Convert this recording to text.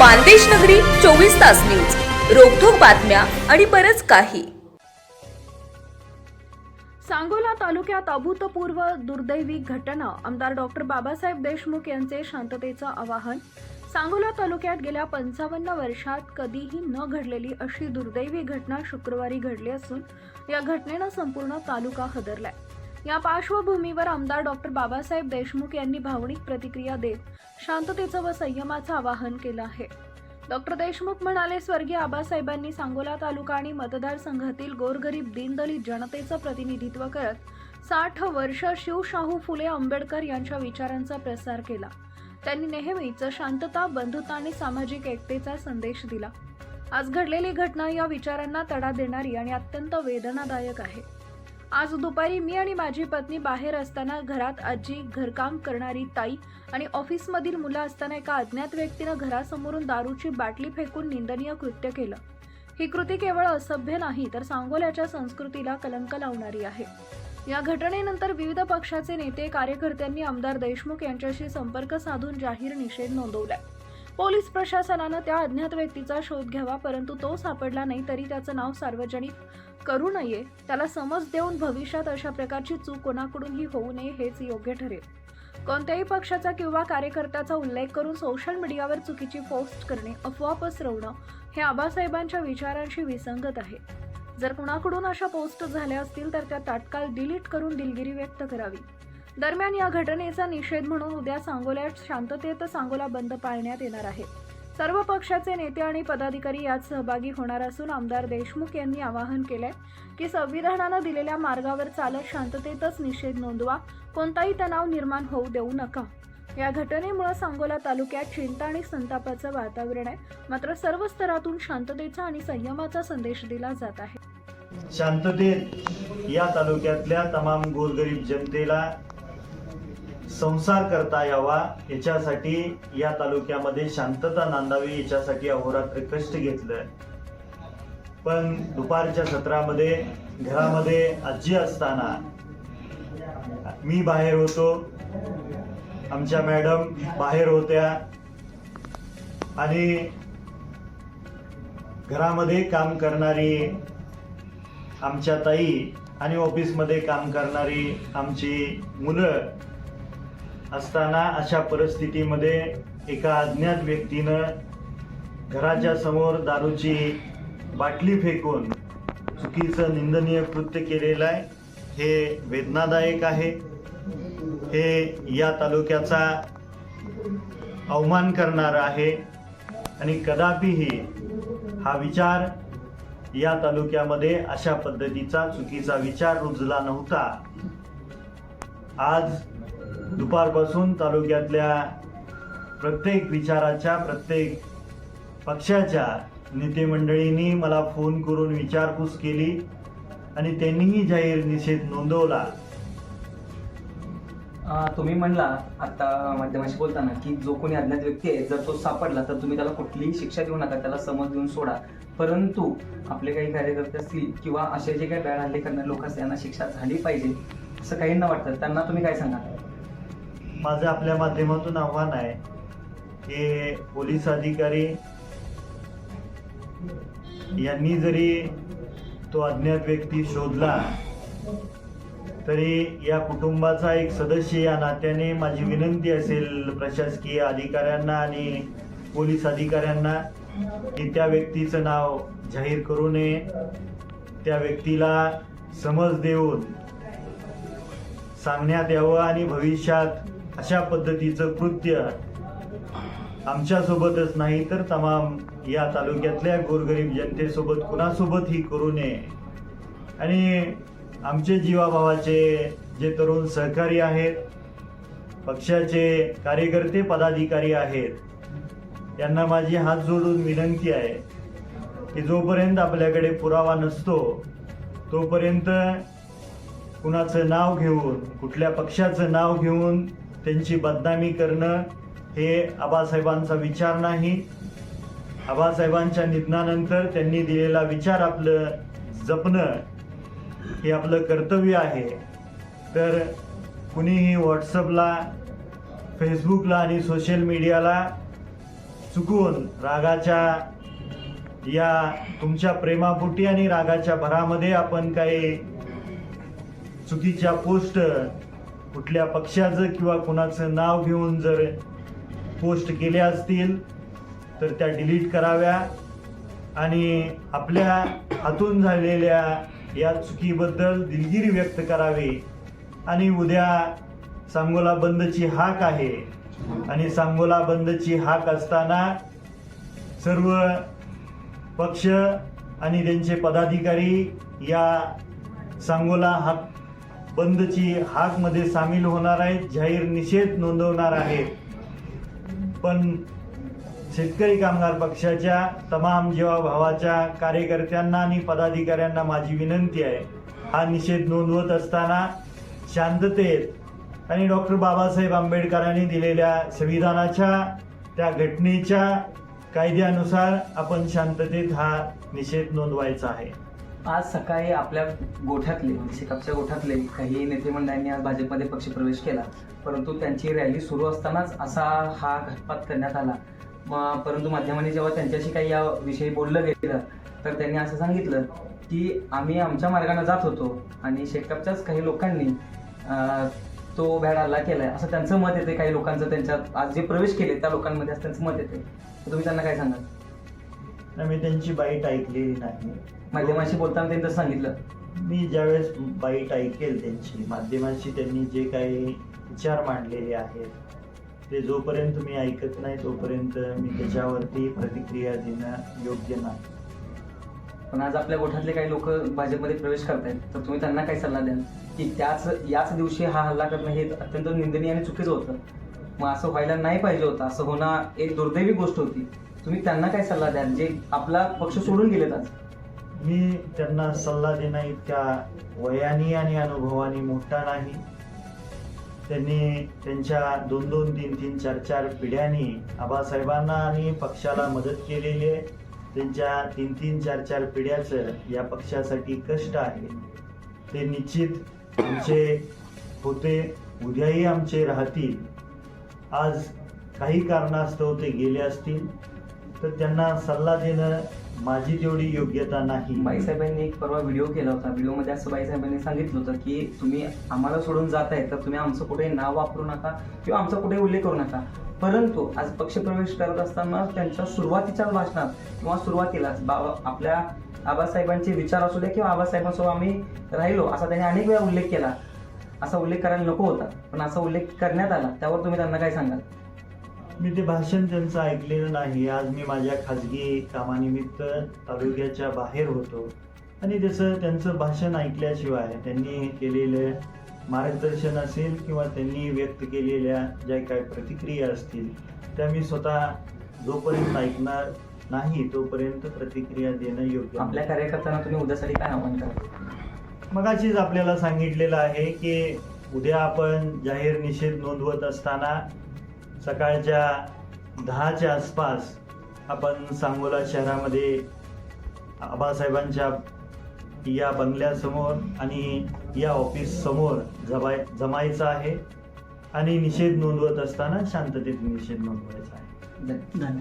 मानदेश नगरी चोवीस तास न्यूज. रोखोक बातम्या आणि बरच काही. सांगोला तालुक्यात अभूतपूर्व दुर्दैवी घटना. आमदार डॉक्टर बाबासाहेब देशमुख यांचे शांततेचं आवाहन. सांगोला तालुक्यात गेल्या पंचावन्न वर्षात कधीही न घडलेली अशी दुर्दैवी घटना शुक्रवारी घडली असून या घटनेनं संपूर्ण तालुका हदरलाय. या पार्श्वभूमीवर आमदार डॉक्टर बाबासाहेब देशमुख यांनी भावनिक प्रतिक्रिया देत शांततेचं व संयमाचं आवाहन केलं आहे. डॉक्टर देशमुख म्हणाले स्वर्गीय आबासाहेबांनी सांगोला तालुका आणि मतदारसंघातील गोरगरीब दीनदलित जनतेचं प्रतिनिधित्व करत साठ वर्ष शिवशाहू फुले आंबेडकर यांच्या विचारांचा प्रसार केला. त्यांनी नेहमीच शांतता बंधुता आणि सामाजिक एकतेचा संदेश दिला. आज घडलेली घटना या विचारांना तडा देणारी आणि अत्यंत वेदनादायक आहे. आज दुपारी मी आणि माझी पत्नी बाहेर असताना घरात आजी घरकाम करणारी ताई आणि ऑफिसमधील मुलं असताना एका अज्ञात व्यक्तीनं घरासमोरून दारूची बाटली फेकून निंदनीय कृत्य केलं. ही कृती केवळ असभ्य नाही तर सांगोल्याच्या संस्कृतीला कलंक लावणारी आहे. या घटनेनंतर विविध पक्षाचे नेते कार्यकर्त्यांनी आमदार देशमुख यांच्याशी संपर्क साधून जाहीर निषेध नोंदवला. पोलीस प्रशासनानं त्या अज्ञात व्यक्तीचा शोध घ्यावा परंतु तो सापडला नाही तरी त्याचं नाव सार्वजनिक करू नये त्याला समज देऊन भविष्यात अशा प्रकारची चूक कोणाकडूनही होऊ नये हेच योग्य ठरेल. कोणत्याही पक्षाचा किंवा कार्यकर्त्याचा उल्लेख करून सोशल मीडियावर चुकीची पोस्ट करणे अफवा पसरवणं हे आबासाहेबांच्या विचारांशी विसंगत आहे. जर कुणाकडून अशा पोस्ट झाल्या असतील तर त्या तात्काळ डिलीट करून दिलगिरी व्यक्त करावी. दरम्यान या घटनेचा निषेध म्हणून उद्या सांगोल्यात शांततेत सांगोला बंद पाळण्यात येणार आहे. सर्व पक्षाचे नेते आणि पदाधिकारी यात सहभागी होणार असून आमदार देशमुख यांनी आवाहन केलंय की संविधानानं दिलेल्या मार्गावर चालत शांततेतच निषेध नोंदवा. कोणताही तणाव निर्माण होऊ देऊ नका. या घटनेमुळे सांगोला तालुक्यात चिंता आणि संतापाचं वातावरण आहे. मात्र सर्व स्तरातून शांततेचा आणि संयमाचा संदेश दिला जात आहे. शांततेत या तालुक्यातल्या तमाम गोरगरीब जनतेला संसार करता यावा याच्यासाठी या तालुक्यामध्ये शांतता नांदावी याच्यासाठी अहोरात्र कष्ट घेतलं पण दुपारच्या सत्रामध्ये घरामध्ये आजी असताना मी बाहेर होतो. आमच्या मॅडम बाहेर होत्या. आणि घरामध्ये काम करणारी आमच्या ताई आणि ऑफिसमध्ये काम करणारी आमची मुलं असताना अशा परिस्थितीमध्ये एका अज्ञात व्यक्तीनं घराच्या समोर दारूची बाटली फेकून चुकीचं निंदनीय कृत्य केलेलं आहे. हे वेदनादायक आहे. हे या तालुक्याचा अवमान करणार आहे. आणि कदापिही हा विचार या तालुक्यामध्ये अशा पद्धतीचा चुकीचा विचार रुजला नव्हता. आज दुपारपासून तालुक्यातल्या प्रत्येक विचाराच्या प्रत्येक पक्षाच्या नेते मंडळींनी मला फोन करून विचारपूस केली आणि त्यांनीही जाहीर निषेध नोंदवला. तुम्ही म्हणला आता माध्यमाशी बोलताना की जो कोणी अज्ञात व्यक्ती आहे जर तो सापडला तर तुम्ही त्याला कुठलीही शिक्षा देऊ नका त्याला समज देऊन सोडा. परंतु आपले काही कार्यकर्ते असतील किंवा असे जे काही बॅड हल्ले करणारे लोक असतील यांना शिक्षा झाली पाहिजे असं काहींना वाटतं? त्यांना तुम्ही काय सांगा माझं आपल्या माध्यमातून आव्हान आहे की पोलीस अधिकारी यांनी जरी तो अज्ञात व्यक्ती शोधला तरी या कुटुंबाचा एक सदस्य या नात्याने माझी विनंती असेल प्रशासकीय अधिकाऱ्यांना आणि पोलीस अधिकाऱ्यांना की त्या व्यक्तीचं नाव जाहीर करू नये. त्या व्यक्तीला समज देऊन सांगण्यात यावं आणि भविष्यात अशा पद्धतीचं कृत्य आमच्यासोबतच नाही तर तमाम या तालुक्यातल्या गोरगरीब जनतेसोबत कुणासोबतही करू नये. आणि आमचे जीवाभावाचे जे तरुण सहकारी आहेत पक्षाचे कार्यकर्ते पदाधिकारी आहेत यांना माझी हात जोडून विनंती आहे की जोपर्यंत आपल्याकडे पुरावा नसतो तोपर्यंत कुणाचं नाव घेऊन कुठल्या पक्षाचं नाव घेऊन त्यांची बदनामी करणं हे आबासाहेबांचा विचार नाही. आबासाहेबांच्या निधनानंतर त्यांनी दिलेला विचार आपलं जपणं हे आपलं कर्तव्य आहे. तर कुणीही व्हॉट्सअपला फेसबुकला आणि सोशल मीडियाला चुकून रागाच्या या तुमच्या प्रेमापोटी आणि रागाच्या भरामध्ये आपण काही चुकीच्या पोस्ट कुठल्या पक्षाचं किंवा कुणाचं नाव घेऊन जर पोस्ट केल्या असतील तर त्या डिलीट कराव्या. आणि आपल्या हातून झालेल्या या चुकीबद्दल दिलगिरी व्यक्त करावी. आणि उद्या सांगोला बंदची हाक आहे. आणि सांगोला बंदची हाक असताना सर्व पक्ष आणि त्यांचे पदाधिकारी या सांगोला हाक बंदची हाकमध्ये सामील होणार आहेत. जाहीर निषेध नोंदवणार आहेत. पण शेतकरी कामगार पक्षाच्या तमाम जीवाभावाच्या कार्यकर्त्यांना आणि पदाधिकाऱ्यांना माझी विनंती आहे. हा निषेध नोंदवत असताना शांततेत आणि डॉक्टर बाबासाहेब आंबेडकरांनी दिलेल्या संविधानाच्या त्या घटनेच्या कायद्यानुसार आपण शांततेत हा निषेध नोंदवायचा आहे. आज सकाळी आपल्या गोठ्यातले म्हणजे शेकापच्या गोठ्यातले काही नेते मंडळांनी आज भाजपमध्ये पक्षप्रवेश केला. परंतु त्यांची रॅली सुरू असतानाच असा हा घटपात करण्यात आला. परंतु माध्यमांनी जेव्हा त्यांच्याशी काही या विषयी बोललं गेलं तर त्यांनी असं सांगितलं की आम्ही आमच्या मार्गाने जात होतो आणि शेकापच्याच काही लोकांनी तो भॅड हल्ला केलाय. असं त्यांचं मत येते काही लोकांचं त्यांच्यात आज जे प्रवेश केले त्या लोकांमध्ये असं त्यांचं मत येते तुम्ही त्यांना काय सांगाल? मी त्यांची बाईट ऐकलेली नाही. माध्यमांशी बोलताना त्यांनी तसं सांगितलं? मी ज्यावेळेस बाईट ऐकेल त्यांची माध्यमांशी त्यांनी जे काही विचार मांडलेले आहेत ते जोपर्यंत मी ऐकत नाही तोपर्यंत मी त्याच्यावरती प्रतिक्रिया देणं योग्य नाही. पण आज आपल्या गोठ्यातले काही लोक भाजपमध्ये प्रवेश करतायत तर तुम्ही त्यांना काय सल्ला द्याल? की त्याच याच दिवशी हा हल्ला करणं हे अत्यंत निंदनीय आणि चुकीचं होतं. मग असं व्हायला नाही पाहिजे होतं असं होणं एक दुर्दैवी गोष्ट होती. तुम्ही त्यांना काय सल्ला द्याल? जे आपला पक्ष सोडून गेलेत आज. मी त्यांना सल्ला देणं इतक्या वयाने आणि अनुभवाने मोठा नाही. त्यांनी त्यांच्या दोन दोन तीन तीन चार चार पिढ्यांनी आबासाहेबांना आणि पक्षाला मदत केलेली आहे. त्यांच्या तीन तीन चार चार पिढ्याचं या पक्षासाठी कष्ट आहे. ते निश्चित आमचे होते उद्याही आमचे राहतील. आज काही कारणास्तव ते गेले असतील. तर त्यांना सल्ला देणं माझी तेवढी योग्यता नाही. बाईसाहेबांनी एक परवा व्हिडिओ केला होता. व्हिडिओमध्ये असं बाईसाहेबांनी सांगितलं होतं की तुम्ही आम्हाला सोडून जात आहे तर तुम्ही आमचं कुठे नाव वापरू नका किंवा आमचा कुठे उल्लेख करू नका. परंतु आज पक्षप्रवेश करत असताना त्यांच्या सुरुवातीच्या भाषणात किंवा सुरुवातीलाच बाबा आपल्या आबासाहेबांचे विचार असू दे किंवा आबासाहेबांसोबत आम्ही राहिलो असा त्यांनी अनेक वेळा उल्लेख केला. असा उल्लेख करायला नको होता पण असा उल्लेख करण्यात आला त्यावर तुम्ही त्यांना काय सांगाल? मी ते भाषण त्यांचं ऐकलेलं नाही. आज मी माझ्या खाजगी कामानिमित्त तालुक्याच्या बाहेर होतो. आणि त्याचं त्यांचं भाषण ऐकल्याशिवाय त्यांनी केलेलं मार्गदर्शन असेल किंवा त्यांनी व्यक्त केलेल्या ज्या काही प्रतिक्रिया असतील त्या मी स्वतः जोपर्यंत ऐकणार नाही तोपर्यंत प्रतिक्रिया देणं योग्य. आपल्या कार्यकर्त्यांना तुम्ही उद्यासाठी काय आव्हान कराल मगाशीच आपल्याला सांगितलेलं आहे की उद्या आपण जाहीर निषेध नोंदवत असताना सकाळच्या दहाच्या आसपास आपण सांगोला शहरामध्ये आबासाहेबांच्या या बंगल्यासमोर आणि या ऑफिससमोर जमाय जमायचं आहे. आणि निषेध नोंदवत असताना शांततेत निषेध नोंदवायचा आहे. धन्यवाद.